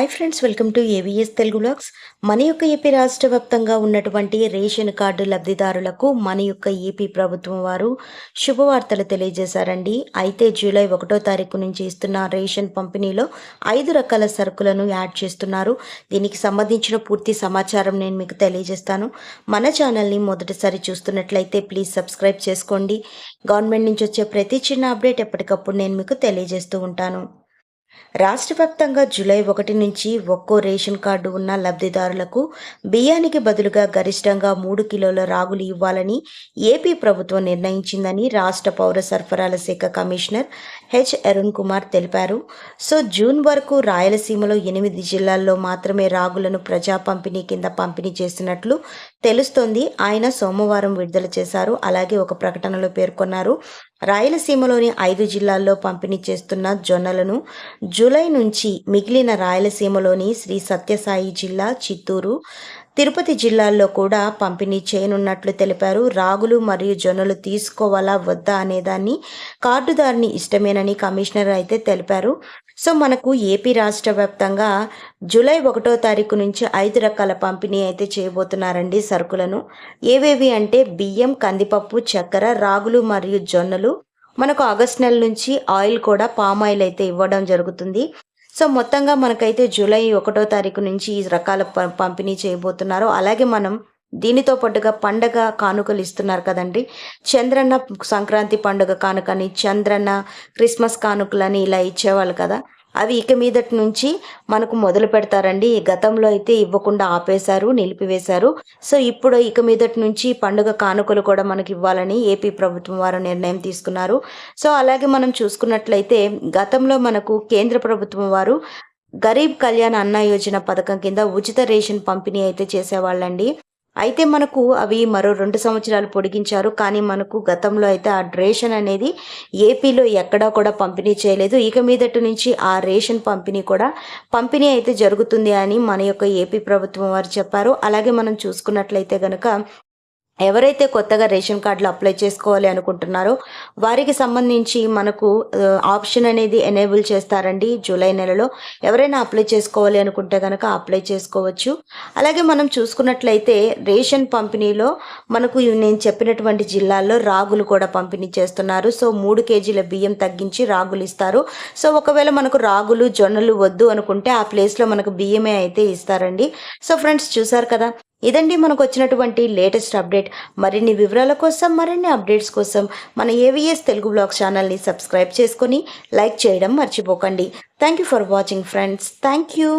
Hi friends welcome to AVS Telugu blogs మన యొక్క AP రాష్ట్ర వ్యాప్తంగా ఉన్నటువంటి రేషన్ కార్డు లబ్ధిదారులకు మన యొక్క ఏపీ ప్రభుత్వం వారు శుభవార్తలు తెలియజేశారండి. అయితే జూలై ఒకటో తారీఖు నుంచి ఇస్తున్న రేషన్ పంపిణీలో ఐదు రకాల సరుకులను యాడ్ చేస్తున్నారు. దీనికి సంబంధించిన పూర్తి సమాచారం నేను మీకు తెలియజేస్తాను. మన ఛానల్ని మొదటిసారి చూస్తున్నట్లయితే ప్లీజ్ సబ్స్క్రైబ్ చేసుకోండి. గవర్నమెంట్ నుంచి వచ్చే ప్రతి చిన్న అప్డేట్ ఎప్పటికప్పుడు నేను మీకు తెలియజేస్తూ ఉంటాను. రాష్ట్ర వ్యాప్తంగా జూలై ఒకటి నుంచి ఒక్కో రేషన్ కార్డు ఉన్న లబ్ధిదారులకు బియ్యానికి బదులుగా గరిష్టంగా మూడు కిలోల రాగులు ఇవ్వాలని ఏపీ ప్రభుత్వం నిర్ణయించిందని రాష్ట్ర పౌర సరఫరాల శాఖ కమిషనర్ హెచ్ అరుణ్ కుమార్ తెలిపారు. సో జూన్ వరకు రాయలసీమలో ఎనిమిది జిల్లాల్లో మాత్రమే రాగులను ప్రజా పంపిణీ కింద పంపిణీ చేసినట్లు తెలుస్తోంది. ఆయన సోమవారం విడుదల చేశారు. అలాగే ఒక ప్రకటనలో పేర్కొన్నారు. రాయలసీమలోని ఐదు జిల్లాల్లో పంపిణీ చేస్తున్న జొన్నలను జూలై నుంచి మిగిలిన రాయలసీమలోని శ్రీ సత్యసాయి జిల్లా చిత్తూరు తిరుపతి జిల్లాల్లో కూడా పంపిణీ చేయనున్నట్లు తెలిపారు. రాగులు మరియు జొన్నలు తీసుకోవాలా వద్దా అనేదాన్ని కార్డుదారిని ఇష్టమేనని కమిషనర్ అయితే తెలిపారు. సో మనకు ఏపీ రాష్ట్ర వ్యాప్తంగా జూలై ఒకటో తారీఖు నుంచి ఐదు రకాల పంపిణీ అయితే చేయబోతున్నారండి సరుకులను. ఏవేవి అంటే బియ్యం కందిపప్పు చక్కెర రాగులు మరియు జొన్నలు. మనకు ఆగస్ట్ నెల నుంచి ఆయిల్ కూడా పామ్ ఆయిల్ అయితే ఇవ్వడం జరుగుతుంది. సో మొత్తంగా మనకైతే జూలై ఒకటో తారీఖు నుంచి ఈ రకాల పంపిణీ చేయబోతున్నారు. అలాగే మనం దీనితో పాటుగా పండగ కానుకలు ఇస్తున్నారు కదండి. చంద్రన్న సంక్రాంతి పండుగ కానుకని చంద్రన్న క్రిస్మస్ కానుకలని ఇలా ఇచ్చేవాళ్ళు కదా. అవి ఇక మీదటి నుంచి మనకు మొదలు పెడతారండి. గతంలో అయితే ఇవ్వకుండా ఆపేశారు నిలిపివేశారు. సో ఇప్పుడు ఇక మీదటి నుంచి పండుగ కానుకలు కూడా మనకి ఇవ్వాలని ఏపీ ప్రభుత్వం వారు నిర్ణయం తీసుకున్నారు. సో అలాగే మనం చూసుకున్నట్లయితే గతంలో మనకు కేంద్ర ప్రభుత్వం వారు గరీబ్ కళ్యాణ్ అన్న యోజన పథకం కింద ఉచిత రేషన్ పంపిణీ అయితే చేసేవాళ్ళండి. అయితే మనకు అవి మరో రెండు సంవత్సరాలు పొడిగించారు. కానీ మనకు గతంలో అయితే ఆ రేషన్ అనేది ఏపీలో ఎక్కడా కూడా పంపిణీ చేయలేదు. ఇక మీదటి నుంచి ఆ రేషన్ పంపిణీ కూడా పంపిణీ అయితే జరుగుతుంది అని మన యొక్క ఏపీ ప్రభుత్వం వారు చెప్పారు. అలాగే మనం చూసుకున్నట్లయితే కనుక ఎవరైతే కొత్తగా రేషన్ కార్డులు అప్లై చేసుకోవాలి అనుకుంటున్నారో వారికి సంబంధించి మనకు ఆప్షన్ అనేది ఎనేబుల్ చేస్తారండి జూలై నెలలో. ఎవరైనా అప్లై చేసుకోవాలి అనుకుంటే కనుక అప్లై చేసుకోవచ్చు. అలాగే మనం చూసుకున్నట్లయితే రేషన్ పంపిణీలో మనకు నేను చెప్పినటువంటి జిల్లాల్లో రాగులు కూడా పంపిణీ చేస్తున్నారు. సో మూడు కేజీల బియ్యం తగ్గించి రాగులు ఇస్తారు. సో ఒకవేళ మనకు రాగులు జొన్నలు వద్దు అనుకుంటే ఆ ప్లేస్లో మనకు బియ్యమే అయితే ఇస్తారండి. సో ఫ్రెండ్స్ చూసారు కదా ఇదండి మనకు వచ్చినటువంటి లేటెస్ట్ అప్డేట్. మరిన్ని వివరాల కోసం మరిన్ని అప్డేట్స్ కోసం మన ఏవిఎస్ తెలుగు బ్లాగ్ ఛానల్ని సబ్స్క్రైబ్ చేసుకొని లైక్ చేయడం మర్చిపోకండి. Thank you for watching friends thank you